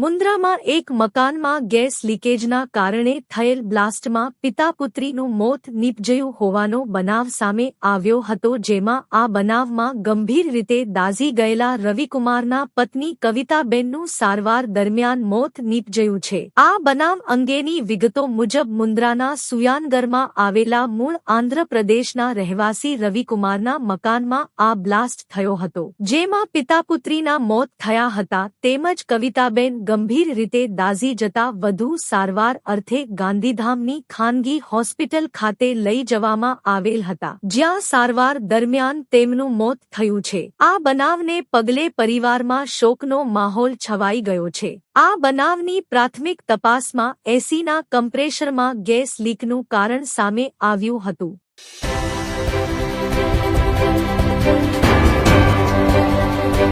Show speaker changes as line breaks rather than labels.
મુન્દ્રામાં એક મકાનમાં ગેસ લીકેજના કારણે થયેલ બ્લાસ્ટમાં પિતા પુત્રીનું મોત નીપજયું હોવાનો બનાવ સામે આવ્યો હતો, જેમાં આ બનાવમાં ગંભીર રીતે દાઝી ગયેલા રવિકુમારના પત્ની કવિતાબેનનું સારવાર દરમિયાન મોત નીપજયું છે. આ બનાવ અંગેની વિગતો મુજબ મુન્દ્રાના સુયાનગરમાં આવેલા મૂળ આંધ્રપ્રદેશના રહેવાસી રવિકુમારના મકાનમાં આ બ્લાસ્ટ થયો હતો, જેમાં પિતા પુત્રીના મોત થયા હતા, તેમજ કવિતાબેન ગંભીર રીતે દાઝી જતા વધુ સારવાર અર્થે ગાંધીધામની ખાનગી હોસ્પિટલ ખાતે લઈ જવામાં આવેલ હતા, જ્યાં સારવાર દરમિયાન તેમનું મોત થયું છે. આ બનાવને પગલે પરિવારમાં શોકનો માહોલ છવાઈ ગયો છે. આ બનાવની પ્રાથમિક તપાસમાં એસીના કમ્પ્રેશરમાં ગેસ લીકનું કારણ સામે આવ્યું હતું.